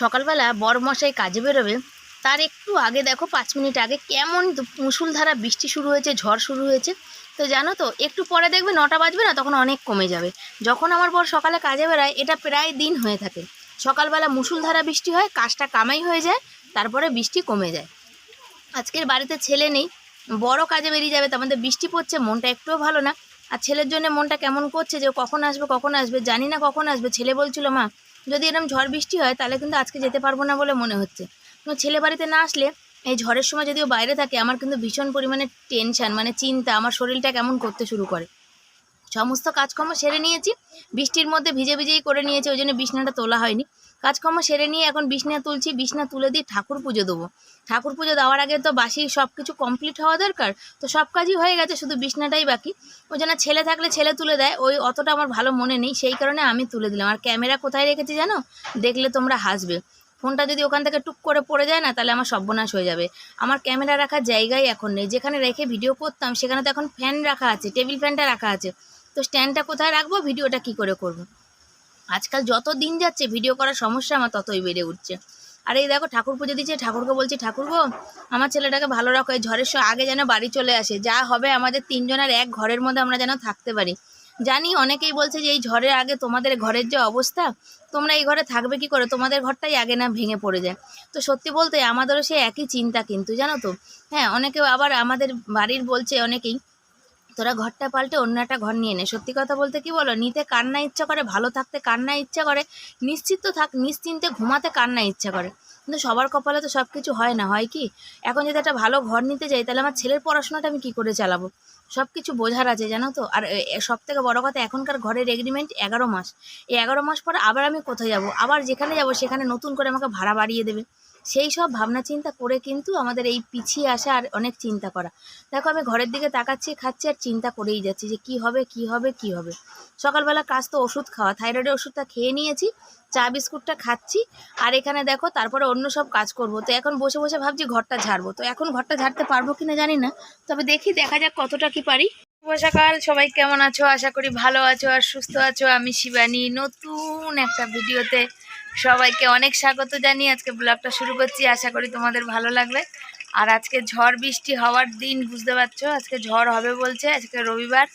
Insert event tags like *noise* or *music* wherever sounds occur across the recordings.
সকালবেলা বরমশাই কাজে বেরোবে, তার একটু আগে দেখো পাঁচ মিনিট আগে কেমন মুসুলধারা বৃষ্টি শুরু হয়েছে, ঝড় শুরু হয়েছে। তো জানো তো, একটু পরে দেখবে নটা বাজবে না, তখন অনেক কমে যাবে। যখন আমার বর সকালে কাজে বেরায় এটা প্রায় দিন হয়ে থাকে। সকালবেলা মুসুলধারা বৃষ্টি হয়, কাজটা কামাই হয়ে যায়, তারপরে বৃষ্টি কমে যায়। আজকের বাড়িতে ছেলে নেই, বড় কাজে বেরিয়ে যাবে, তার মধ্যে বৃষ্টি পড়ছে, মনটা একটুও ভালো না। আর ছেলের জন্য মনটা কেমন করছে যে কখন আসবে কখন আসবে, জানি না কখন আসবে, ছেলে বলছিল, মা যদি এরকম ঝড় বৃষ্টি হয়, তাহলে কিন্তু আজকে যেতে পারব না বলে মনে হচ্ছে। কিন্তু ছেলে বাড়িতে না আসলে এই ঝড়ের সময় যদিও বাইরে থাকে, আমার কিন্তু ভীষণ পরিমাণে টেনশান মানে চিন্তা, আমার শরীরটা কেমন করতে শুরু করে। সমস্ত কাজকর্ম সেরে নিয়েছি। বৃষ্টির মধ্যে ভিজে ভিজেই করে নিয়েছি, ওই জন্য বিছনাটা তোলা হয়নি। কাজকর্ম সেরে নিয়ে এখন বিছনা তুলছি, বিছনা তুলে দিয়ে ঠাকুর পুজো দেবো। ঠাকুর পুজো দেওয়ার আগে তো বাসি সব কিছু কমপ্লিট হওয়া দরকার, তো সব কাজই হয়ে গেছে, শুধু বিছনাটাই বাকি। ওই জন্য ছেলে থাকলে ছেলে তুলে দেয়, ওই অতটা আমার ভালো মনে নেই, সেই কারণে আমি তুলে দিলাম। আর ক্যামেরা কোথায় রেখেছি জানো? দেখলে তোমরা হাসবে। ফোনটা যদি ওখান থেকে টুক করে পড়ে যায় না, তাহলে আমার সর্বনাশ হয়ে যাবে। আমার ক্যামেরা রাখার জায়গাই এখন নেই। যেখানে রেখে ভিডিও করতাম, সেখানে তো এখন ফ্যান রাখা আছে টেবিল ফ্যানটা রাখা আছে। তো স্ট্যান্ডটা কোথায় রাখব? ভিডিওটা কি করে করব। আজকাল যত দিন যাচ্ছে ভিডিও করার সমস্যা আমার ততই বেড়ে উঠছে। আর এই দেখো ঠাকুর পুজো দিচ্ছে ঠাকুরকে বলছি ঠাকুর গো আমার ছেলেটাকে ভালো রাখো, এই ঝড়ের সময় আগে যেন বাড়ি চলে আসে, যা হবে আমাদের তিনজনের এক ঘরের মধ্যে আমরা যেন থাকতে পারি। জানি অনেকেই বলছে যে, এই ঝড়ের আগে তোমাদের ঘরের যে অবস্থা, তোমরা এই ঘরে থাকবে কি করে? তোমাদের ঘরটাই আগে না ভেঙে পড়ে যায়। তো সত্যি বলতে আমাদেরও সে একই চিন্তা কিন্তু, জানো তো? হ্যাঁ অনেকে আবার আমাদের বাড়ির বলছে অনেকেই তোরা ঘরটা পাল্টে অন্য একটা ঘর নিয়ে নে। সত্যি কথা বলতে কি বলো? নিতে কান্না ইচ্ছা করে, ভালো থাকতে কান্না ইচ্ছা করে, নিশ্চিত থাক, নিশ্চিন্তে ঘুমাতে কান্না ইচ্ছা করে। কিন্তু সবার কপালে তো সব কিছু হয় না, হয় কি? এখন যদি একটা ভালো ঘর নিতে যাই, তাহলে আমার ছেলের পড়াশোনাটা আমি কি করে চালাবো? সব কিছু বোঝার আছে, জানো তো? আর সব থেকে বড় কথা, এখনকার ঘরের এগ্রিমেন্ট এগারো মাস। এই এগারো মাস পরে আবার আমি কোথায় যাব? আবার যেখানে যাব, সেখানে নতুন করে আমাকে ভাড়া বাড়িয়ে দেবে। সেই সব ভাবনা চিন্তা করে কিন্তু আমাদের এই পিছিয়ে আসা আর অনেক চিন্তা করা। দেখো আমি ঘরের দিকে তাকাচ্ছি, খাচ্ছি আর চিন্তা করেই যাচ্ছি যে কি হবে কি হবে কি হবে। সকালবেলা কাজ তো ওষুধ খাওয়া, থাইরয়েডের ওষুধটা খেয়ে নিয়েছি, চা বিস্কুটটা খাচ্ছি আর এখানে দেখো তারপরে অন্য সব কাজ করব। তো এখন বসে বসে ভাবছি ঘরটা ঝাড়বো। তো এখন ঘরটা ঝাড়তে পারব কিনা জানি না, তবে দেখি দেখা যাক কতটা কি পারি। সকাল, সবাই কেমন আছো? আশা করি ভালো আছো আর সুস্থ আছো। আমি শিবানী, নতুন একটা ভিডিওতে সবাইকে অনেক স্বাগত জানিয়ে আজকে ব্লগটা শুরু করছি। আশা করি তোমাদের ভালো লাগবে। আর আজকে ঝড় বৃষ্টি হওয়ার দিন, বুঝতে পারছ? আজকে ঝড় হবে বলছে, আজকে রবিবার।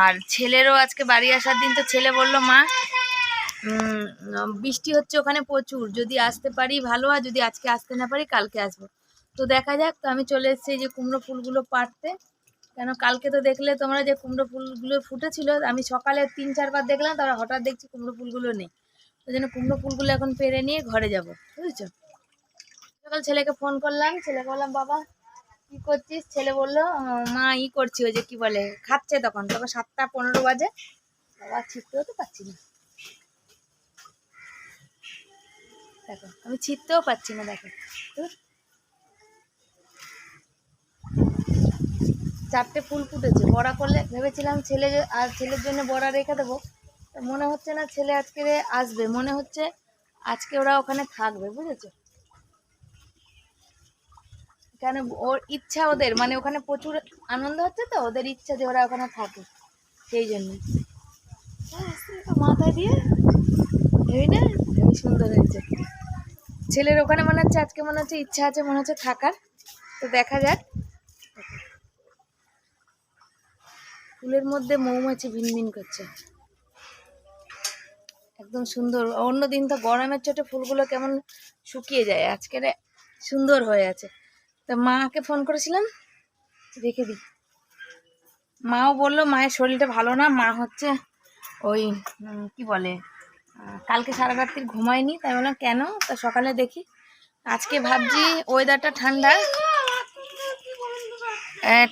আর ছেলেরও আজকে বাড়ি আসার দিন, তো ছেলে বলল, মা বৃষ্টি হচ্ছে ওখানে প্রচুর। যদি আসতে পারি ভালো, আর যদি আজকে আসতে না পারি, কালকে আসব। তো দেখা যাক, তো আমি চলে এসেছি যে কুমড়ো ফুলগুলো পাড়তে। কেন কালকে তো দেখলে তোমরা যে কুমড়ো ফুলগুলো ফুটেছিল, আমি সকালে তিন, চারবার দেখলাম, তারপর হঠাৎ দেখছি কুমড়ো ফুলগুলো নেই। ওই জন্য কুমড়ো ফুলগুলো এখন পেরে নিয়ে ঘরে যাব, বুঝেছ? সকাল ছেলেকে ফোন করলাম ছেলেকে বললাম, বাবা, কি করছিস? ছেলে বলল, মা, ই করছি, ওই যে কি বলে, খাচ্ছে তখন তখন সাতটা পনেরো বাজে। বাবা ছিটতেও তো পাচ্ছি না। দেখো, আমি ছিটতেও পাচ্ছি না, দেখো। চারটে ফুল ফুটেছে, বড়া করলে, ভেবেছিলাম ছেলে আর ছেলের জন্য বড়া রেখে দেবো। মনে হচ্ছে না ছেলে আজকে আসবে, মনে হচ্ছে আজকে ওরা ওখানে থাকবে, বুঝেছ? কেন ওর ইচ্ছা ওদের মানে ওখানে প্রচুর আনন্দ হচ্ছে তো, ওদের ইচ্ছা যে ওরা ওখানে থাকে সেই জন্য। মাথায় দিয়ে। ভেবি না ভেবি সুন্দর হয়েছে। ছেলের ওখানে মনে হচ্ছে, আজকে মনে হচ্ছে ইচ্ছা আছে, মনে হচ্ছে থাকার। তো দেখা যাক। ফুলের মধ্যে মৌমাছি ভিনভিন করছে। একদম সুন্দর। অন্য দিন তো গরমের চোটে ফুলগুলো কেমন শুকিয়ে যায়। আজকে সুন্দর হয়ে আছে। তা মাকে ফোন করেছিলাম? রেখে দিই। মাও বলল, মায়ের শরীরটা ভালো না। মা হচ্ছে ওই কি বলে কালকে সারা রাত্রি ঘুমায়নি। তাই বললাম, কেন? তা সকালে দেখি। আজকে ভাবছি ওয়েদারটা ঠান্ডা।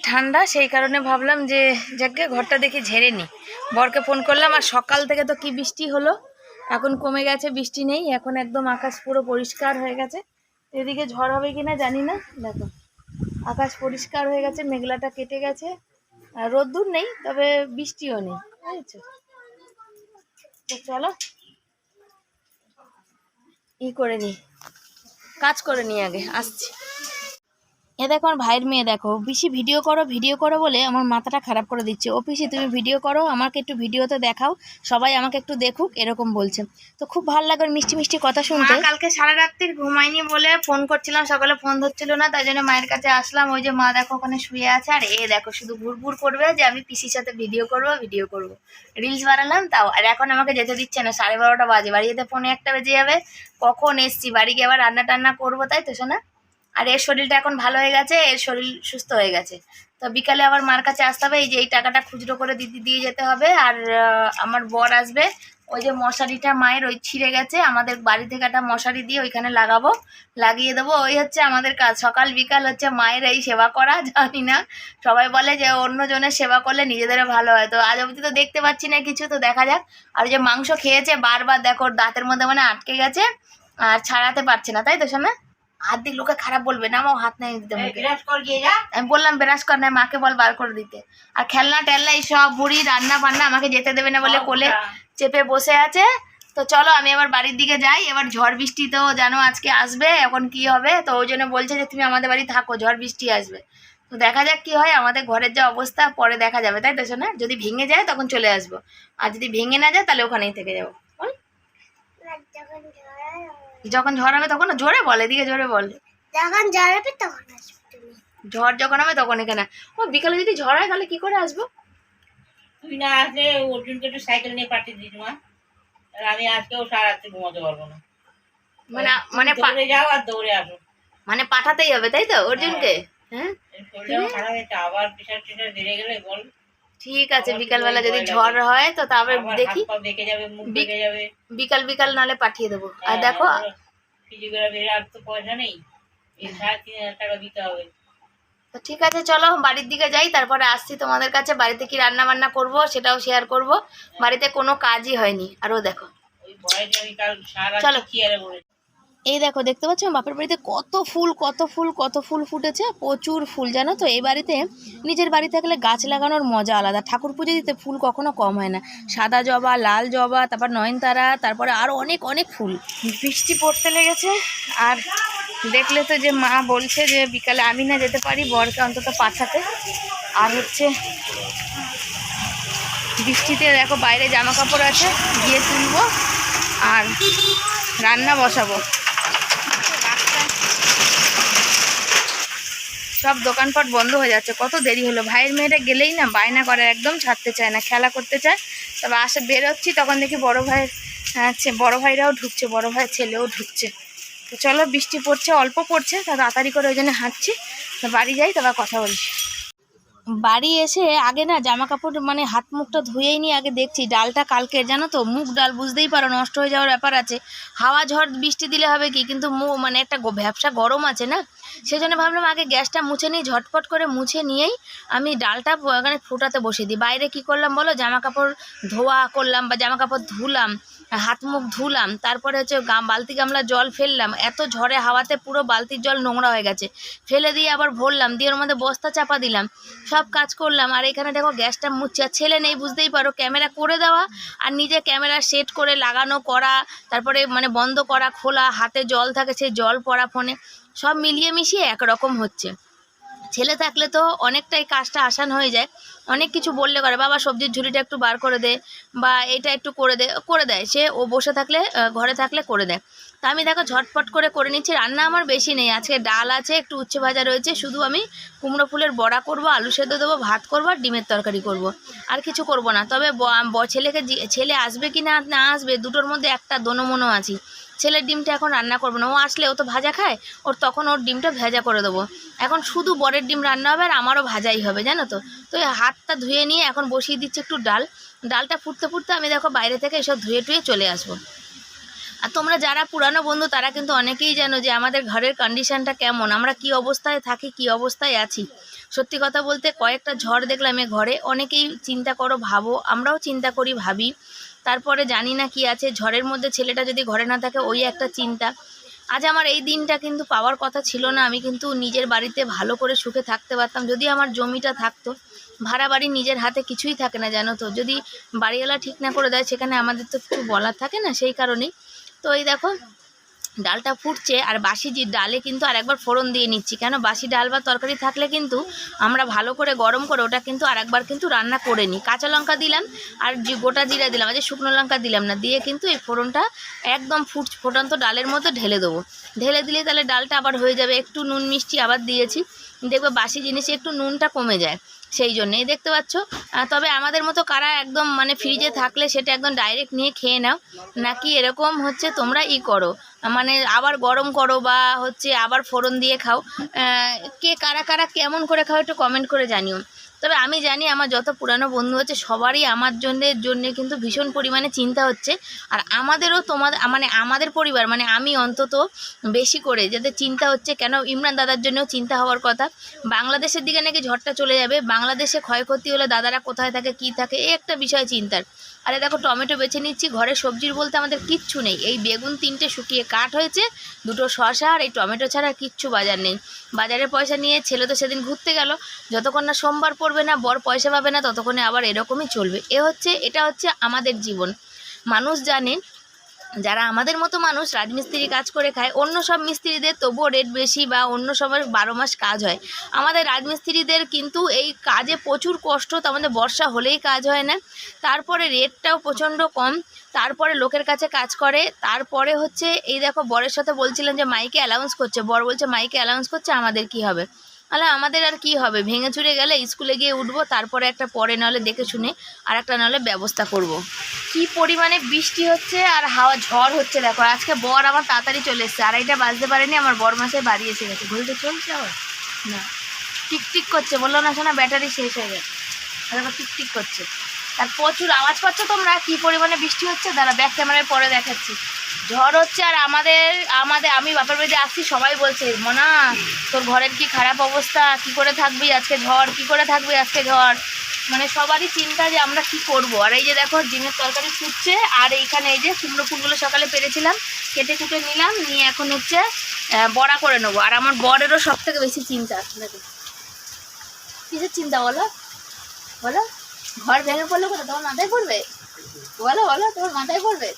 ঠান্ডা। সেই কারণে ভাবলাম যে যাকে ঘরটা দেখি ঝেড়ে নি। বরকে ফোন করলাম, আর সকাল থেকে তো কি বৃষ্টি হলো? এখন কমে গেছে, বৃষ্টি নেই, এখন একদম আকাশ পুরো পরিষ্কার হয়ে গেছে। এদিকে ঝড় হবে কিনা জানি না, দেখো। আকাশ পরিষ্কার হয়ে গেছে, মেঘলাটা কেটে গেছে। রোদ্দুর নেই, তবে বৃষ্টিও নেই, বুঝেছ? তো চলো, ই করে নি কাজ করে নি আগে, আসছি। এ দেখো আমার ভাইয়ের মেয়ে দেখো। পিসি ভিডিও করো ভিডিও করো বলে আমার মাথাটা খারাপ করে দিচ্ছে। ও পিসি তুমি ভিডিও করো আমাকে একটু ভিডিওতে দেখাও সবাই আমাকে একটু দেখুক এরকম বলছে। তো খুব ভালো লাগে মিষ্টি মিষ্টি কথা শুনতে। কালকে সারা রাত্রির ঘুমাইনি বলে ফোন করছিলাম সকালে ফোন ধরছিল না তাই জন্য মায়ের কাছে আসলাম। ওই যে মা দেখো ওখানে শুয়ে আছে আর এ দেখো শুধু ঘুরঘুর করবে যে আমি পিসির সাথে ভিডিও করব ভিডিও করব। রিলস বানালাম তাও আর এখন আমাকে যেতে দিচ্ছে না সাড়ে বারোটা বাজে বাড়ি যেতে ফোনে একটা বেজে যাবে। কখন এসছি বাড়ি গিয়ে আবার রান্না টান্না করব তাই তো শোনা আর এর শরীরটা এখন ভালো হয়ে গেছে, এর শরীর সুস্থ হয়ে গেছে। তো বিকালে আবার মার কাছে আসতে হবে, এই যে এই টাকাটা খুচরো করে দিদি দিয়ে যেতে হবে। আর আমার বর আসবে, ওই যে মশারিটা মায়ের ওই ছিঁড়ে গেছে, আমাদের বাড়ি থেকে একটা মশারি দিয়ে ওইখানে লাগাবো, লাগিয়ে দেবো। ওই হচ্ছে আমাদের কাজ, সকাল বিকাল হচ্ছে মায়ের এই সেবা করা, জানি না। সবাই বলে যে অন্যজনের সেবা করলে নিজেদেরও ভালো হয়। তো আজ অবধি তো দেখতে পাচ্ছি না কিছু, তো দেখা যাক। আর যে মাংস খেয়েছে, বারবার দেখো দাঁতের মধ্যে মানে আটকে গেছে, আর ছাড়াতে পারছে না, তাই তো শোনা হাত দিয়ে লোকে খারাপ বলবে না আমার হাত নাই দিতে আমি বললাম বেরাস কর না মাকে বল বার করে দিতে। আর খেলনা টেলনা এইসব বুড়ি রান্না বান্না আমাকে যেতে দেবে না বলে কোলে চেপে বসে আছে। তো চলো আমি এবার বাড়ির দিকে যাই। এবার ঝড় বৃষ্টি তো জানো আজকে আসবে এখন কি হবে? তো ওই জন্য বলছে যে তুমি আমাদের বাড়ি থাকো ঝড় বৃষ্টি আসবে। তো দেখা যাক কি হয় আমাদের ঘরের যা অবস্থা পরে দেখা যাবে তাই তো শোনা যদি ভেঙে যায় তখন চলে আসব। আর যদি ভেঙে না যায় তাহলে ওখানেই থেকে যাব। বল? যখন ঝড় হবে তখন জোরে বল এদিকে জোরে বল। যখন জ্বরাবে তখন আসবে ঝড় যখন হবে তখন এখানে। ও বিকালে যদি ঝড় হয় তাহলে কি করে আসব? তুই না আসলে অর্জুনকে একটু সাইকেল নিয়ে পাঠিয়ে দিস মা। আমি আজকেও সারা রাত্রি ঘুমাতে পারব না। মানে মানে দৌড়ে যাও আর দৌড়ে আসো। মানে পাঠাতেই হবে তাই তো অর্জুনকে? হ্যাঁ। হয়েছে আবার প্রেশার টেশার বেড়ে গেলে বল। ঠিক আছে বিকালবেলা যদি ঝড় হয় তো তারপরে দেখি। বিকাল বিকাল নালে পাঠিয়ে দেবো। আর হ্যাঁ, দেখো তো ঠিক আছে চলো বাড়ির দিকে যাই তারপরে আসছি তোমাদের কাছে। বাড়িতে কি রান্না বান্না করব সেটাও শেয়ার করব। বাড়িতে কোনো কাজই হয়নি। আরও দেখো। চলো। এই দেখো, দেখতে পাচ্ছ? বাপের বাড়িতে কত ফুল কত ফুল কত ফুল ফুটেছে, প্রচুর ফুল, জানো তো? এই বাড়িতে নিজের বাড়ি থাকলে গাছ লাগানোর মজা আলাদা। ঠাকুর পুজো দিতে ফুল কখনো কম হয় না। সাদা জবা, লাল জবা, তারপর নয়নতারা, তারপরে আরও অনেক অনেক ফুল। বৃষ্টি পড়তে লেগেছে, আর দেখলে তো যে মা বলছে যে বিকালে আমি না যেতে পারি, বরকে অন্তত পাঠাতে। আর হচ্ছে বৃষ্টিতে দেখো বাইরে জামা কাপড় আছে, গিয়ে তুলবো আর রান্না বসাবো। সব দোকানপাট বন্ধ হয়ে যাচ্ছে। কত দেরি হলো? ভাইয়ের মেয়েটা গেলেই না বায়না করে একদম ছাড়তে চায় না খেলা করতে চায়। তবে আসে বেরোচ্ছি তখন দেখি বড় ভাইয়ের হ্যাঁ, ছে- বড় ভাইরাও ঢুকছে বড়ো ভাইয়ের ছেলেও ঢুকছে। তো চলো বৃষ্টি পড়ছে অল্প পড়ছে তা তাড়াতাড়ি করে ওই জন্য হাঁটছি। বাড়ি যাই তারপর কথা বলছি। বাড়ি এসে আগে না জামা কাপড় মানে হাত মুখটা ধুয়েই নিয়ে আগে দেখছি, ডালটা কালকে জানো তো, মুগ ডাল বুঝতেই পারো, নষ্ট হয়ে যাওয়ার ব্যাপার আছে। হাওয়া ঝড় বৃষ্টি দিলে হবে কি, কিন্তু মানে একটা ভ্যাবসা গরম আছে না সেই জন্য ভাবলাম আগে গ্যাসটা মুছে নিই, ঝটপট করে মুছে নিয়েই আমি ডালটা এখানে ফুটাতে বসিয়ে দিই। বাইরে কি করলাম বলো জামা কাপড় ধোয়া করলাম বা জামা কাপড় ধুলাম হাত মুখ ধুলাম, তারপরে হচ্ছে গা- বালতি গামলা জল ফেললাম, এত ঝড়ে হাওয়াতে পুরো বালতির জল নোংরা হয়ে গেছে। ফেলে দিয়ে আবার ভরলাম, দিয়ে ওর মধ্যে বস্তা চাপা দিলাম, সব কাজ করলাম। আর এখানে দেখো গ্যাসটা মুছছে, আর ছেলে নেই, বুঝতেই পারো, ক্যামেরা করে দেওয়া আর নিজে ক্যামেরা সেট করে লাগানো, করা, তারপরে মানে বন্ধ করা, খোলা, হাতে জল থাকে, সেই জল পড়া ফোনে, সব মিলিয়ে মিশিয়ে একরকম হচ্ছে। ছেলে থাকলে তো অনেকটাই কাজটা আসান হয়ে যায়। অনেক কিছু বললে করে, বাবা, সবজির ঝুড়িটা একটু বার করে দে বা এটা একটু করে দে, করে দেয়। সে ও বসে থাকলে ঘরে থাকলে করে দেয়। তা আমি দেখো ঝটপট করে করে নিচ্ছি, রান্না আমার বেশি নেই। আজকে ডাল আছে, একটু উচ্ছে ভাজা রয়েছে, শুধু আমি কুমড়ো ফুলের বড়া করব, আলু সেদ্ধ দেবো, ভাত করব আর ডিমের তরকারি করব। আর কিছু করব না। তবে ছেলেকে ছেলে আসবে কি না না আসবে, দুটোর মধ্যে একটা দোনোমনো আছি। ছেলের ডিমটা এখন রান্না করব না। ও আসলে ও তো ভাজা খায়, ওর তখন ওর ডিমটা ভেজা করে দেবো। এখন শুধু বরের ডিম রান্না হবে আর আমারও ভাজাই হবে, জানো তো? তো এই হাতটা ধুয়ে নিয়ে এখন বসিয়ে দিচ্ছে একটু ডাল। ডালটা ফুটতে ফুটতে আমি দেখো বাইরে থেকে এসব ধুয়ে টুয়ে চলে আসব। আর তোমরা যারা পুরানো বন্ধু, তারা কিন্তু অনেকেই জানো যে আমাদের ঘরের কন্ডিশনটা কেমন, আমরা কি অবস্থায় থাকি, কি অবস্থায় আছি। সত্যি কথা বলতে কয়েকটা ঝড় দেখলাম এ ঘরে, অনেকেই চিন্তা করো, ভাবো, আমরাও চিন্তা করি, ভাবি। তারপরে জানি না কি আছে। ঝড়ের মধ্যে ছেলেটা যদি ঘরে না থাকে, ওই একটা চিন্তা। আজ আমার এই দিনটা কিন্তু পাওয়ার কথা ছিল না। আমি কিন্তু নিজের বাড়িতে ভালো করে সুখে থাকতে পারতাম। যদি আমার জমিটা থাকতো, ভাড়া বাড়ি নিজের হাতে কিছুই থাকে না, জানো তো। যদি বাড়িওয়ালা ঠিক না করে দেয়, সেখানে আমাদের তো কিছু বলার থাকে না, সেই কারণেই। তো এই দেখো ডালটা ফুটছে আর বাসি যে ডালে কিন্তু আর একবার ফোড়ন দিয়ে নিচ্ছি। কেন? বাসি ডাল বা তরকারি থাকলে কিন্তু আমরা ভালো করে গরম করে ওটা কিন্তু আর একবার কিন্তু রান্না করে নিই। কাঁচা লঙ্কা দিলাম আর যে গোটা জিরা দিলাম আর যে শুকনো লঙ্কা দিলাম না, দিয়ে কিন্তু এই ফোড়নটা একদম ফুট ফোটান্ত ডালের মধ্যে ঢেলে দেবো। ঢেলে দিলে তাহলে ডালটা আবার হয়ে যাবে। একটু নুন মিষ্টি আবার দিয়েছি। দেখবে বাসি জিনিসে একটু নুনটা কমে যায় সেই জন্যেই দেখতে পাচ্ছ? তবে আমাদের মতো কারা একদম মানে ফ্রিজে থাকলে সেটা একদম ডাইরেক্ট নিয়ে খেয়ে নাও। নাকি এরকম হচ্ছে তোমরা ই করো। মানে আবার গরম করো বা হচ্ছে আবার ফোড়ন দিয়ে খাও কে কারা কারা কেমন করে খাও একটু কমেন্ট করে জানিও। তবে আমি জানি আমার যত পুরানো বন্ধু আছে, সবারই আমার জন্যের জন্য কিন্তু ভীষণ পরিমাণে চিন্তা হচ্ছে। আর আমাদেরও তোমাদের মানে আমাদের পরিবার মানে আমি অন্তত বেশি করে যাদের চিন্তা হচ্ছে, কেন ইমরান দাদার জন্যও চিন্তা হওয়ার কথা। বাংলাদেশের দিকে নাকি ঝড়টা চলে যাবে, বাংলাদেশে ক্ষয়ক্ষতি হলে দাদারা কোথায় থাকে, কী থাকে, এই একটা বিষয় চিন্তার। আরে দেখো, টমেটো বেছে নিচ্ছি। ঘরে সবজির বলতে আমাদের কিচ্ছু নেই। এই বেগুন তিনটে শুকিয়ে কাঠ হয়েছে, দুটো শশা আর এই টমেটো ছাড়া কিচ্ছু বাজার নেই। বাজারে পয়সা নিয়ে ছেলে তো সেদিন ঘুরতে গেল। যতক্ষণ না সোমবার পড়বে না, বর পয়সা পাবে না, ততক্ষণে আবার এরকমই চলবে। এ হচ্ছে, এটা হচ্ছে আমাদের জীবন। মানুষ জানে যারা আমাদের মতো মানুষ রাজমিস্ত্রি কাজ করে খায়, অন্য সব মিস্ত্রিদের তবুও রেট বেশি বা অন্য সময় বারো মাস কাজ হয়। আমাদের রাজমিস্ত্রিদের কিন্তু এই কাজে প্রচুর কষ্ট তো আমাদের বর্ষা হলেই কাজ হয় না। তারপরে রেটটাও প্রচণ্ড কম, তারপরে লোকের কাছে কাজ করে, তারপরে হচ্ছে এই দেখো বরের সাথে বলছিলেন যে, মাইকে অ্যালাউন্স করছে। বর বলছে, মাইকে অ্যালাউন্স করছে, আমাদের কি হবে? আলা আমাদের আর কি হবে? ভেঙে চুরে গেলে স্কুলে গিয়ে উঠবো, তারপরে একটা পরে নাহলে দেখে শুনে, আর একটা নাহলে ব্যবস্থা করব। কি পরিমাণে বৃষ্টি হচ্ছে আর হাওয়া ঝড় হচ্ছে, দেখো। আজকে বর আমার তাড়াতাড়ি চলে এসছে। আড়াইটা বাজতে পারেনি, আমার বর মাসে বাড়ি এসে গেছে। ঘুরতে চলছে আবার? না। টিকটিক করছে, বলল না শোনা, ব্যাটারি শেষ হয়ে গেছে। দেখো টিকটিক করছে। আর প্রচুর আওয়াজ পাচ্ছ তোমরা? কি পরিমাণে বৃষ্টি হচ্ছে? দাঁড়া ব্যাক ক্যামেরায় পরে দেখাচ্ছি। ঝড় হচ্ছে আর আমাদের আমাদের, আমি বাপের বাড়িতে আসছি, সবাই বলছে, মনা, তোর ঘরের কি খারাপ অবস্থা? কি করে থাকবি আজকে ঝড়? কি করে থাকবি আজকে ঝড়? মানে সবারই চিন্তা যে আমরা কি করব। আর এই যে দেখো ডিমের তরকারি ফুটছে আর এইখানে এই যে কুমড়ো ফুলগুলো সকালে পেরেছিলাম কেটে কুটে নিলাম নিয়ে এখন হচ্ছে বড়া করে নেব। আর আমার বরেরও সব থেকে বেশি চিন্তা দেখো। কিসের চিন্তা বলো? বলো? ঘর ভেঙে পড়লে কোথায়? তোমার মাথায় পড়বে? বলো বলো তোমার মাথায় পড়বে?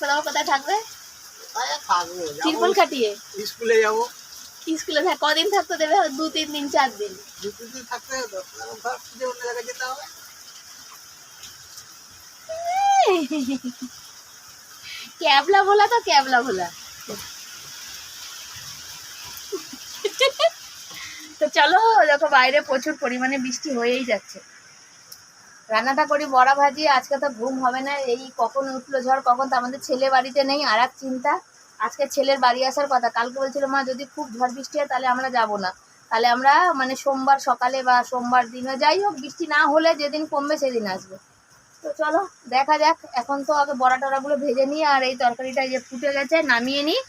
তোমার কোথায় থাকবে? তিরপল খাটিয়ে স্কুলে যাব। স্কুলে থাক কদিন থাকতে দেবে? দু তিন দিন চার দিন। দু তিন দিন থাকতে হবে তো? তারপর ঘর খুঁজে অন্য জায়গায় যেতে হবে। *laughs* ক্যাবলা ভোলা তো ক্যাবলা ভোলা। তো চলো দেখো বাইরে প্রচুর পরিমাণে বৃষ্টি হয়েই যাচ্ছে। রান্নাটা করি বড়া ভাজি আজকে তো ঘুম হবে না। এই কখন উঠল ঝড় কখন তো আমাদের ছেলে বাড়িতে নেই আর এক চিন্তা। আজকে ছেলের বাড়ি আসার কথা। কালকে বলছিল, মা, যদি খুব ঝড় বৃষ্টি হয়, তাহলে আমরা যাব না। তাহলে আমরা মানে সোমবার সকালে বা সোমবার দিনে যাই হোক, বৃষ্টি না হলে যেদিন কমবে সেদিন আসবে। তো চলো, দেখা যাক। এখন তো আগে বড়া টড়াগুলো ভেজে নিই, আর এই তরকারিটা যে ফুটে গেছে, নামিয়ে নিই।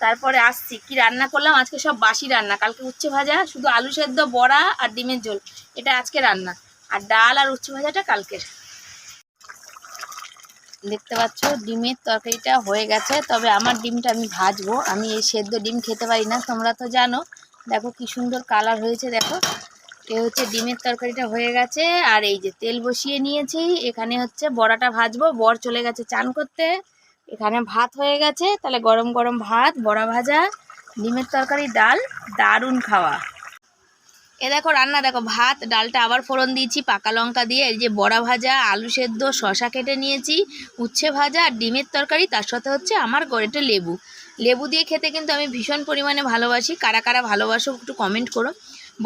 তারপরে আসছি। কি রান্না করলাম? আজকে সব বাসি রান্না। কালকে উচ্ছে ভাজা, শুধু আলু সেদ্ধ, বড়া আর ডিমের ঝোল। এটা আজকে রান্না। আর ডাল আর উচ্ছে ভাজাটা কালকের। দেখতে পাচ্ছ, ডিমের তরকারিটা হয়ে গেছে। তবে আমার ডিমটা আমি ভাজবো। আমি এই সেদ্ধ ডিম খেতে পারি না, তোমরা তো জানো। দেখো কি সুন্দর কালার হয়েছে, দেখো। এ হচ্ছে ডিমের তরকারিটা হয়ে গেছে। আর এই যে তেল বসিয়ে নিয়েছি। এখানে হচ্ছে বড়াটা ভাজবো। বর চলে গেছে চান করতে। এখানে ভাত হয়ে গেছে। তাহলে গরম গরম ভাত, বড়া ভাজা, ডিমের তরকারি, ডাল, দারুণ খাওয়া। এ দেখো রান্না দেখো ভাত ডালটা আবার ফোড়ন দিয়েছি পাকা লঙ্কা দিয়ে এই যে বড়া ভাজা আলু সেদ্ধ শশা কেটে নিয়েছি উচ্ছে ভাজা আর ডিমের তরকারি তার সাথে হচ্ছে আমার গড়েটা লেবু। লেবু দিয়ে খেতে কিন্তু আমি ভীষণ পরিমাণে ভালোবাসি কারা কারা ভালোবাসো একটু কমেন্ট করো।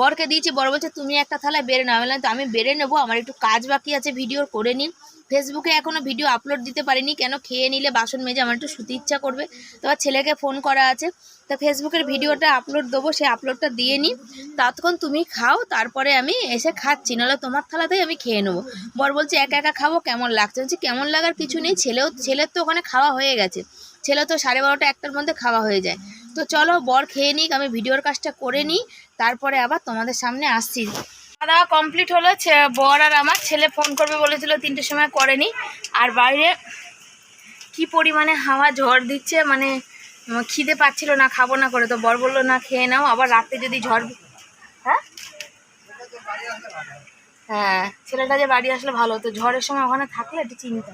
বরকে দিয়েছি বর বলছে তুমি একটা থালায় বেড়ে নাও। বললাম, তো আমি বেড়ে নেব আমার একটু কাজ বাকি আছে ভিডিওর করে নিন। ফেসবুকে এখনও ভিডিও আপলোড দিতে পারিনি কেন? খেয়ে নিলে বাসন মেজে আমার একটু শুতে ইচ্ছা করবে। তোমার ছেলেকে ফোন করা আছে। তা ফেসবুকের ভিডিওটা আপলোড দেবো সেই আপলোডটা দিয়ে নিই। ততক্ষণ তুমি খাও, তারপরে আমি এসে খাচ্ছি, নাহলে তোমার থালাতেই আমি খেয়ে নেব। বর বলছে, একা একা খাব? কেমন লাগছে? বলছি, কেমন লাগার কিছু নেই, ছেলেও, ছেলের তো ওখানে খাওয়া হয়ে গেছে। ছেলে তো সাড়ে বারোটা, একটার মধ্যে খাওয়া হয়ে যায়। তো চলো, বর খেয়ে নিক, আমি ভিডিওর কাজটা করে নিই, তারপরে আবার তোমাদের সামনে আসছি। খাওয়া দাওয়া কমপ্লিট হলো বর আর আমার ছেলে ফোন করবে বলেছিল, তিনটের সময় করেনি। আর বাইরে কি পরিমাণে হাওয়া ঝড় দিচ্ছে মানে খিদে পাচ্ছিল না, খাব না করে। তো বর বলল, না, খেয়ে নাও, আবার রাতে যদি ঝড় হ্যাঁ? হ্যাঁ ছেলেটা যে বাড়ি আসলে ভালো। হতো ঝড়ের সময় ওখানে থাকলে একটু চিন্তা।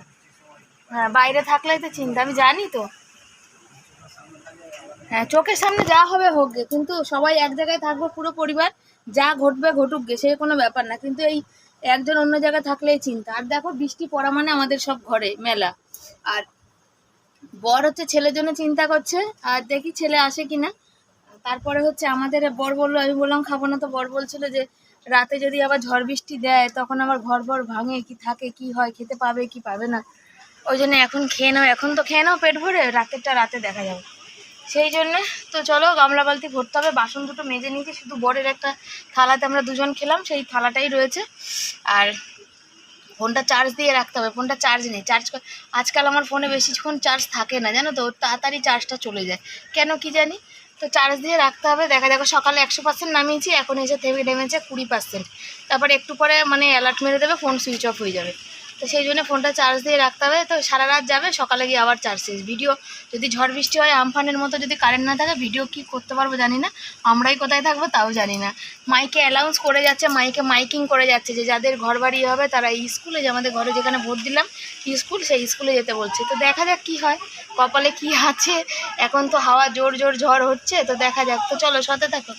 হ্যাঁ বাইরে থাকলেই তো চিন্তা। আমি জানি তো। হ্যাঁ চোখের সামনে যা হবে হোক গে। কিন্তু সবাই এক জায়গায় থাকবে, পুরো পরিবার যা ঘটবে ঘটুক গে, সে কোনো ব্যাপার না। কিন্তু এই একজন অন্য জায়গায় থাকলেই চিন্তা। আর দেখো, বৃষ্টি পড়া মানে আমাদের সব ঘরে, মেলা। আর বর হচ্ছে ছেলের জন্য চিন্তা করছে, আর দেখি ছেলে আসে কিনা। তারপরে হচ্ছে আমাদের বর বলল, আমি বললাম, খাব না তো। বর বলছিল যে, রাতে যদি আবার ঝড় বৃষ্টি দেয়, তখন আবার ঘর বর ভাঙে, কি থাকে, কি হয়, খেতে পাবে, কি পাবে না। ওই জন্য এখন খেয়ে নাও, এখন তো খেয়ে নাও পেট ভরে, রাতেরটা রাতে দেখা যাবে। সেই জন্য, তো চলো, গামলা বালতি ভরতে হবে, বাসন দুটো মেজে নিয়েছি, শুধু বরের একটা থালাতে আমরা দুজন খেলাম, সেই থালাটাই রয়েছে। আর ফোনটা চার্জ দিয়ে রাখতে হবে, ফোনটা চার্জ নেই চার্জ আজকাল আমার ফোনে বেশিক্ষণ চার্জ থাকে না, জানো তো? তাড়াতাড়ি চার্জটা চলে যায়। কেন কি জানি? তো চার্জ দিয়ে রাখতে হবে, দেখা দেখো সকালে একশো পার্সেন্ট নামিয়েছি, এখন এসে থেমে নেমেছে কুড়ি পার্সেন্ট তারপরে একটু পরে মানে অ্যালার্ট মেরে দেবে ফোন সুইচ অফ হয়ে যাবে। তো সেই জন্য ফোনটা চার্জ দিয়ে রাখতে হবে। তো সারা রাত যাবে, সকালে গিয়ে আবার চার্জ শেষ। ভিডিও যদি ঝড় বৃষ্টি হয়, আমফানের মতো যদি কারেন্ট না থাকে ভিডিও কি করতে পারব জানি না। আমরাই কোথায় থাকব তাও জানি না। মাইকে অ্যালাউন্স করে যাচ্ছে মাইকে মাইকিং করে যাচ্ছে যে যাদের ঘর বাড়ি হবে, তারা এই স্কুলে যে আমাদের ঘরে যেখানে ভোট দিলাম স্কুল সেই স্কুলে যেতে বলছে। তো দেখা যাক কি হয়, কপালে কি আছে। এখন তো হাওয়া জোর জোর ঝড় হচ্ছে, তো দেখা যাক। তো চলো সাথে থাকো।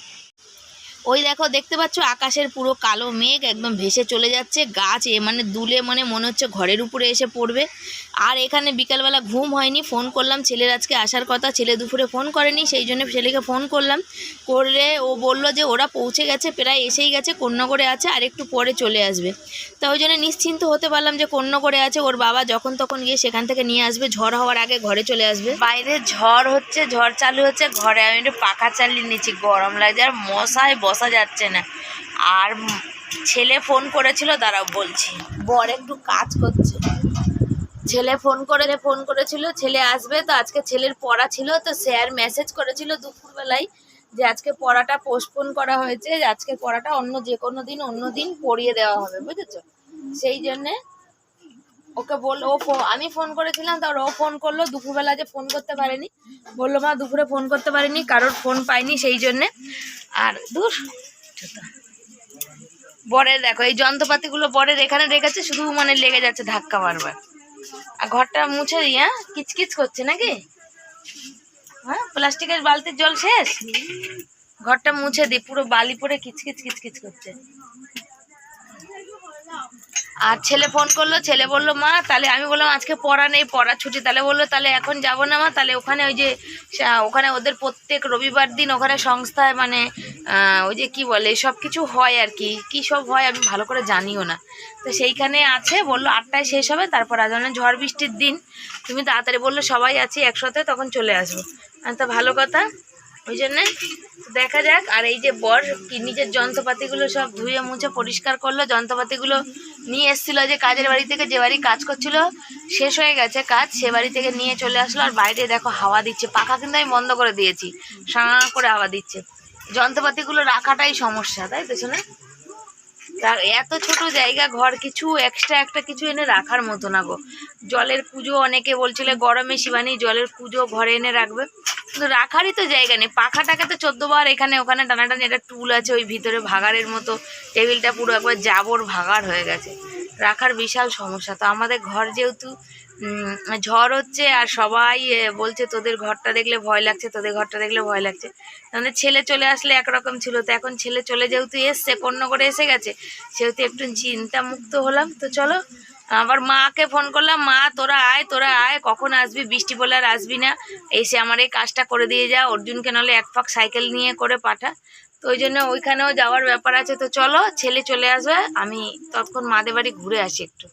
ওই দেখো, দেখতে পাচ্ছ, আকাশের পুরো কালো মেঘ একদম ভেসে চলে যাচ্ছে, গাছ এ মানে দুলে মানে মনে হচ্ছে ঘরের উপরে এসে পড়বে। আর এখানে বিকালবেলা ঘুম হয়নি, ফোন করলাম, ছেলের আজকে আসার কথা, ছেলে দুপুরে ফোন করেনি, সেই জন্য ছেলেকে ফোন করলাম। করলে ও বলল যে ওরা পৌঁছে গেছে, প্রায় এসেই গেছে কন্যাগড়ে আছে আর একটু পরে চলে আসবে। তা ওই জন্য নিশ্চিন্ত হতে পারলাম যে কন্যাগড়ে আছে, ওর বাবা যখন তখন গিয়ে সেখান থেকে নিয়ে আসবে, ঝড় হওয়ার আগে ঘরে চলে আসবে। বাইরে ঝড় হচ্ছে, ঝড় চালু হচ্ছে, ঘরে আমি একটু পাখা চালিয়ে নিচ্ছি, গরম লাগছে, আর মশায় বসা যাচ্ছে না। আর ছেলে ফোন করেছিল, দাঁড়াও বলছি। বর একটু কাজ করছে। ছেলে ফোন করে, ফোন করেছিল, ছেলে আসবে তো, আজকে ছেলের পড়া ছিল তো স্যার মেসেজ করেছিল দুপুরবেলায় যে আজকে পড়াটা পোস্টপোন করা হয়েছে আজকে পড়াটা অন্য যে কোনো দিন, অন্য দিন পড়িয়ে দেওয়া হবে, বুঝেছ? সেই জন্যে ওকে বল ও আমি ফোন করেছিলাম, তার ও ফোন করল, দুপুরবেলা যে ফোন করতে পারেনি। বলল, মা, দুপুরে ফোন করতে পারিনি, কারোর ফোন পাইনি সেই জন্যে। আর দূর বরের দেখো, এই যন্ত্রপাতিগুলো বরের এখানে রেখেছে, শুধু মানে লেগে যাচ্ছে ধাক্কা বারবার আর ঘরটা মুছে দিই হ্যাঁ? কিচকিচ করছে নাকি? হ্যাঁ? প্লাস্টিকের বালতির জল শেষ? ঘরটা মুছে দিই, পুরো বালি পরে কিচকিচ কিচকিচ করছে। আর ছেলে ফোন করল, ছেলে বলল, মা, তাহলে আমি বললাম, আজকে পড়া নেই পড়া ছুটি। তাহলে বলল, তাহলে এখন যাব না, মা, তাহলে ওখানে ওই যে ওখানে ওদের প্রত্যেক রবিবার দিন ওখানে সংস্থায় মানে ওই যে কি বলে, সব কিছু হয় আর কি। কী সব হয় আমি ভালো করে জানিও না। তো সেইখানে আছে, বলল, আটটায় শেষ হবে, তারপর আজ মানে ঝড় বৃষ্টির দিন। তুমি তাড়াতাড়ি বলল, সবাই আছি একসাথে, তখন চলে আসব। তো ভালো কথা, ওই জন্যে দেখা যাক। আর এই যে বর, কি নিজের যন্ত্রপাতিগুলো সব ধুয়ে মুছে পরিষ্কার করল, যন্ত্রপাতিগুলো নিয়ে এসেছিল যে কাজের বাড়ি থেকে যে বাড়ি কাজ করছিল, শেষ হয়ে গেছে কাজ, সে বাড়ি থেকে নিয়ে চলে আসলো আর বাইরে দেখো হাওয়া দিচ্ছে। পাখা কিন্তু আমি বন্ধ করে দিয়েছি সাঁ করে হাওয়া দিচ্ছে। যন্ত্রপাতিগুলো রাখাটাই সমস্যা, তাই পেছনে এত ছোট জায়গা, ঘর কিছু এক্সট্রা একটা কিছু এনে রাখার মতো না গো। জলের পুজো অনেকে বলছিল গরমে শিবানি, জলের পুজো ঘরে এনে রাখবে। কিন্তু রাখারই তো জায়গা নেই। পাখাটাকে তো চোদ্দ বার এখানে ওখানে টানা টানি একটা টুল আছে ওই ভিতরে ভাগাড়ের মতো। টেবিলটা পুরো একবার জাবর ভাগার হয়ে গেছে। রাখার বিশাল সমস্যা। তো আমাদের ঘর যেহেতু ঝড় হচ্ছে আর সবাই বলছে তোদের ঘরটা দেখলে ভয় লাগছে, তোদের ঘরটা দেখলে ভয় লাগছে। আমাদের ছেলে চলে আসলে একরকম ছিল, তো এখন ছেলে চলে যেহেতু এসছে কন্য করে এসে গেছে, সেহেতু একটু চিন্তা মুক্ত হলাম। তো চলো আবার মাকে ফোন করলাম, মা, তোরা আয় তোরা আয়, কখন আসবি? বৃষ্টি বলে আর আসবি না। এসে আমার এই কাজটা করে দিয়ে যা, অর্জুনকে নাহলে এক পাক সাইকেল নিয়ে করে পাঠা। তো ওই জন্য ওইখানেও যাওয়ার ব্যাপার আছে। তো চলো, ছেলে চলে আসবে, আমি তখন মাদের বাড়ি ঘুরে আসি একটু।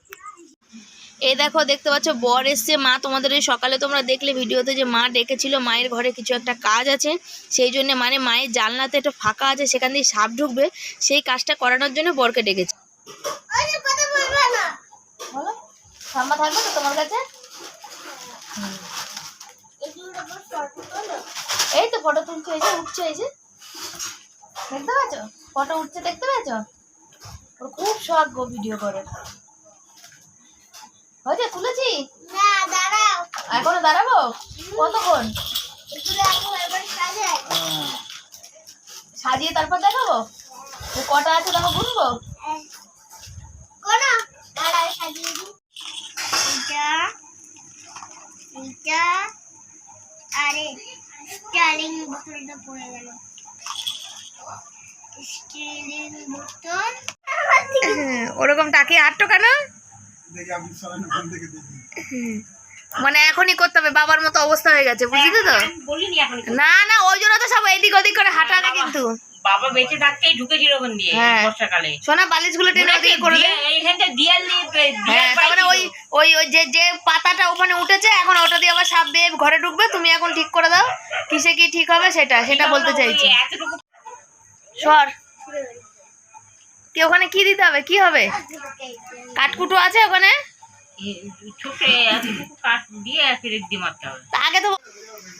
এই দেখো, দেখতে পাচ্ছ, বর এসছে। মা তোমাদের ওই সকালে তোমরা দেখলে ভিডিওতে যে মা ডেকেছিল, মায়ের ঘরে কিছু একটা কাজ আছে। সেই জন্য মানে মায়ের জানলাতে একটা ফাঁকা আছে, সেখান দিয়ে সাপ ঢুকবে। সেই কাজটা করানোর জন্য বরকে ডেকেছে। এই তো ফটো তুলছে উঠছে দেখতে পাচ্ছ? ফটো উঠছে, দেখতে পাচ্ছ? ওর খুব শখ গো ভিডিও করে। হয়েছে তুলেছি? না দাঁড়াও। এখনও দাঁড়াবো? কতক্ষণ? সাজিয়ে তারপর দেখাবো? কটা আছে দেখো গুনবো? এটা এটা আরে স্টাইলিং বোতলটা পড়ে গেল। স্টিলিং বোতল। ওরকম তাকিয়ে আটটো কেন? মানে এখনই করতে হবে বাবার মতো অবস্থা হয়ে গেছে বুঝলি তো? এখন না না ওই জন্য তো সব এদিক ওদিক করে হাঁটালে কিন্তু। বাবা বেঁচে থাকতেই ঢুকেছিল ওখান দিয়ে হ্যাঁ। বর্ষাকালে। সোনা বালিশগুলো টেনে ওদিকে করে এইখানটা দিয়াল হ্যাঁ তারপরে ওই ওই ওই যে যে পাতাটা ওখানে উঠেছে এখন ওটা দিয়ে আবার সাপ দিয়ে ঘরে ঢুকবে তুমি এখন ঠিক করে দাও কিসে কি ঠিক হবে সেটা সেটা বলতে চাইছি। এতটুকু সর। কি ওখানে কি দিতে হবে? কি হবে? কাঠকুটো আছে ওখানে? ছোট কাঠ দিয়ে ফেরত দিয়ে মারতে হবে। তা আগে তো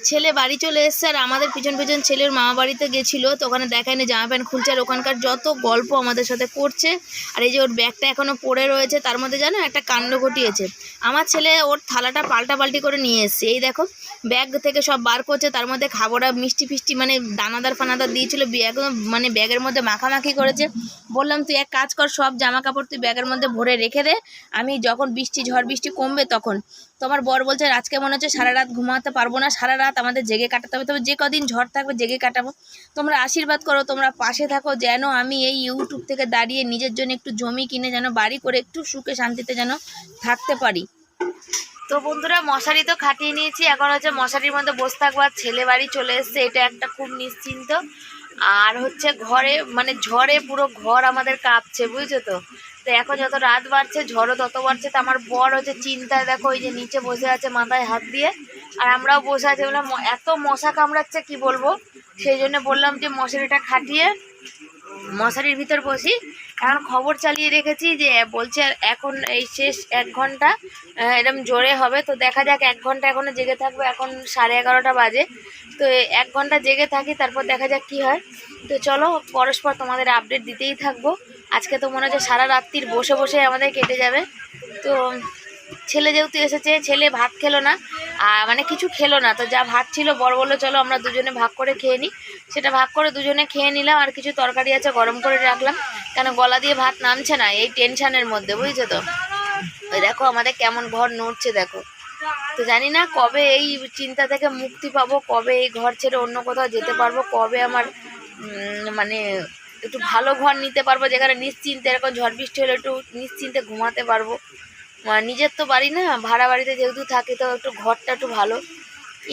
ছেলে বাড়ি চলে এসছে আর আমাদের পিছন পিছন ছেলের মামা বাড়িতে গেছিল, তো ওখানে দেখায়নি জামা প্যান্ট খুলছে আর ওখানকার যত গল্প আমাদের সাথে করছে। আর এই যে ওর ব্যাগটা এখনও পড়ে রয়েছে, তার মধ্যে জানো একটা কাণ্ড ঘটিয়েছে। আমার ছেলে ওর থালাটা পাল্টা পাল্টি করে নিয়ে এসছে। এই দেখো, ব্যাগ থেকে সব বার করছে, তার মধ্যে খাবারা মিষ্টি ফিষ্টি মানে দানাদার ফানাদার দিয়েছিল একদম মানে ব্যাগের মধ্যে মাখামাখি করেছে। বললাম, তুই এক কাজ কর, সব জামা কাপড় তুই ব্যাগের মধ্যে ভরে রেখে দে, আমি যখন বৃষ্টি, ঝড় বৃষ্টি কমবে তখন তোমার বর বলছে, আজকে মনে হচ্ছে সারা রাত ঘুমাতে পারব না, সারা রাত আমাদের জেগে কাটাতে হবে, তবে যে কদিন ঝড় থাকবে জেগে কাটাবো। তোমরা আশীর্বাদ করো, তোমরা পাশে থাকো, যেন আমি এই ইউটিউব থেকে দাঁড়িয়ে নিজের জন্য একটু জমি কিনে, যেন বাড়ি করে একটু সুখে শান্তিতে যেন থাকতে পারি। তো বন্ধুরা, মশারি তো খাটিয়ে নিয়েছি, এখন হচ্ছে মশারির মধ্যে বসে থাকব, আর ছেলে বাড়ি চলে এসছে, এটা একটা খুব নিশ্চিন্ত। আর হচ্ছে ঘরে মানে ঝড়ে পুরো ঘর আমাদের কাঁপছে, বুঝছ তো? তো এখন যত রাত বাড়ছে, ঝড়ও তত বাড়ছে, তো আমার বর হচ্ছে চিন্তায়, দেখো ওই যে নিচে বসে আছে মাথায় হাত দিয়ে। আর আমরাও বসে আছি, বললাম এত মশা কামড়াচ্ছে, কি বলব? সেই জন্য বললাম যে, মশারিটা খাটিয়ে মশারির ভিতর বসি এখন খবর চালিয়ে রেখেছি যে, বলছে এখন এই শেষ এক ঘণ্টা এরম জোরে হবে। তো দেখা যাক, এক ঘণ্টা এখনও জেগে থাকব, এখন সাড়ে এগারোটা বাজে। তো এক ঘণ্টা জেগে থাকি, তারপর দেখা যাক কি হয়। তো চলো, পরস্পর তোমাদের আপডেট দিতেই থাকব। আজকে তো মনে হচ্ছে সারা রাত্রির বসে বসে আমাদের কেটে যাবে। তো ছেলে যেহেতু এসেছে, ছেলে ভাত খেলো না আর মানে কিছু খেলো না, তো যা ভাত ছিল বড় বলল, চলো আমরা দুজনে ভাগ করে খেয়ে নিই সেটা ভাগ করে দুজনে খেয়ে নিলাম, আর কিছু তরকারি আছে গরম করে রাখলাম, কেন গলা দিয়ে ভাত নামছে না, এই টেনশনের মধ্যে, বুঝছ তো? ওই দেখো আমাদের কেমন ঘর নড়ছে, দেখো। তো জানি না কবে এই চিন্তা থেকে মুক্তি পাবো, কবে এই ঘর ছেড়ে অন্য কোথাও যেতে পারব, কবে আমার মানে একটু ভালো ঘর নিতে পারব, যেখানে নিশ্চিন্তে এরকম ঝড় বৃষ্টি হলে একটু নিশ্চিন্তে ঘুমাতে পারব। নিজের তো বাড়ি না, ভাড়া বাড়িতে যেহেতু থাকি, তো একটু ঘরটা একটু ভালো।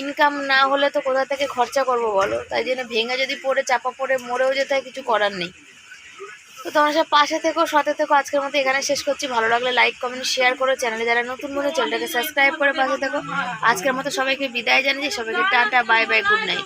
ইনকাম না হলে তো কোথা থেকে খরচা করব বলো? তাই জন্য ভেঙে যদি পড়ে, চাপা পড়ে, মরেও যেতে হয়, কিছু করার নেই। তো তোমার সাথে পাশে থেকো, সাথে থেকো, আজকের মতো এখানে শেষ করছি। ভালো লাগলে লাইক কমেন্ট শেয়ার করো। চ্যানেলে যারা নতুন বলে চ্যানেলটাকে সাবস্ক্রাইব করে পাশে থেকো। আজকের মতো সবাইকে বিদায় জানিয়ে সবাইকে tata bye bye good night